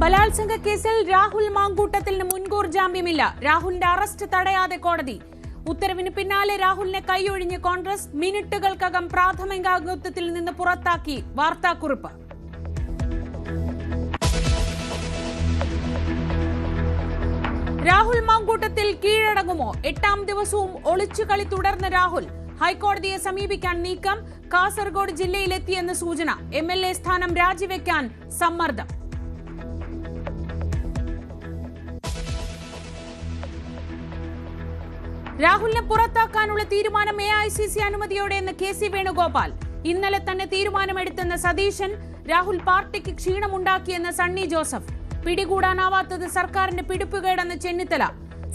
ബലാത്സംഗ കേസിൽ രാഹുൽ മാങ്കൂട്ടത്തിന് മുൻകൂർ ജാമ്യമില്ല. രാഹുലിന്റെ അറസ്റ്റ് തടയാതെ കോടതി. ഉത്തരവിന് പിന്നാലെ രാഹുലിനെ കൈയൊഴിഞ്ഞ് കോൺഗ്രസ് മിനിറ്റുകൾക്കകം പ്രാഥമികാംഗത്വത്തിൽ നിന്ന് പുറത്താക്കി. വാർത്താക്കുറിപ്പ്. രാഹുൽ മാങ്കൂട്ടത്തിൽ കീഴടങ്ങുമോ? എട്ടാം ദിവസവും ഒളിച്ചുകളി തുടർന്ന രാഹുൽ. ഹൈക്കോടതിയെ സമീപിക്കാൻ നീക്കം കാസർഗോഡ് ജില്ലയിലെത്തിയെന്ന് സൂചന. എം എൽ എ സ്ഥാനം രാജിവെക്കാൻ സമ്മർദ്ദം. രാഹുലിനെ പുറത്താക്കാനുള്ള തീരുമാനം എ ഐ സി സി അനുമതിയോടെ എന്ന് കെ സി വേണുഗോപാൽ. ഇന്നലെ തന്നെ തീരുമാനമെടുത്തെന്ന സതീശൻ രാഹുൽ പാർട്ടിക്ക് ക്ഷീണമുണ്ടാക്കിയെന്ന് സണ്ണി ജോസഫ്. പിടികൂടാനാവാത്തത് സർക്കാരിന്റെ പിടിപ്പുകേടെന്ന് ചെന്നിത്തല.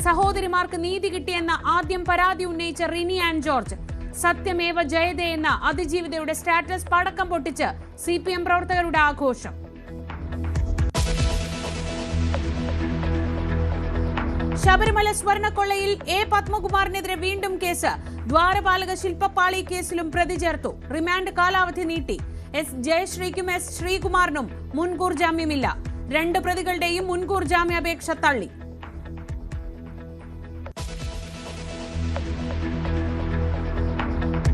സഹോദരിമാർക്ക് നീതി കിട്ടിയെന്ന ആദ്യം പരാതി ഉന്നയിച്ച റിനി ആൻഡ് ജോർജ്. സത്യമേവ ജയതേ എന്ന അതിജീവിതയുടെ സ്റ്റാറ്റസ് പടക്കം പൊട്ടിച്ച് സി പ്രവർത്തകരുടെ ആഘോഷം. ശബരിമല സ്വർണക്കൊള്ളയിൽ എ പത്മകുമാറിനെതിരെ വീണ്ടും കേസ്. ദ്വാരപാലക ശില്പപ്പാളി കേസിലും പ്രതി ചേർത്തു. റിമാൻഡ് കാലാവധി നീട്ടി. എസ് ജയശ്രീക്കും എസ് ശ്രീകുമാറിനും മുൻകൂർ ജാമ്യമില്ല. രണ്ട് പ്രതികളുടെയും മുൻകൂർ ജാമ്യാപേക്ഷ തള്ളി.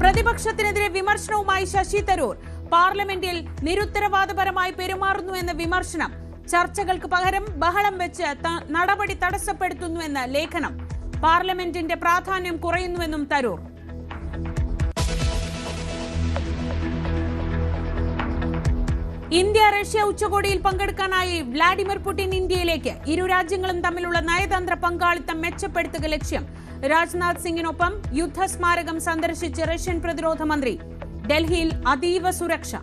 പ്രതിപക്ഷത്തിനെതിരെ വിമർശനവുമായി ശശി തരൂർ. പാർലമെന്റിൽ നിരുത്തരവാദപരമായി പെരുമാറുന്നു എന്ന വിമർശനം ചർച്ചകൾക്ക് പകരം ബഹളം വെച്ച് നടപടി തടസ്സപ്പെടുത്തുന്നുവെന്ന് ലേഖനം. പാർലമെന്റിന്റെ പ്രാധാന്യം കുറയുന്നുവെന്നും തരൂർ. ഇന്ത്യ റഷ്യ ഉച്ചകോടിയിൽ പങ്കെടുക്കാനായി വ്ലാഡിമിർ പുടിൻ ഇന്ത്യയിലേക്ക്. ഇരു രാജ്യങ്ങളും തമ്മിലുള്ള നയതന്ത്ര പങ്കാളിത്തം മെച്ചപ്പെടുത്തുക ലക്ഷ്യം. രാജ്നാഥ് സിംഗിനൊപ്പം യുദ്ധസ്മാരകം സന്ദർശിച്ച് റഷ്യൻ പ്രതിരോധ മന്ത്രി. ഡൽഹിയിൽ അതീവ സുരക്ഷ.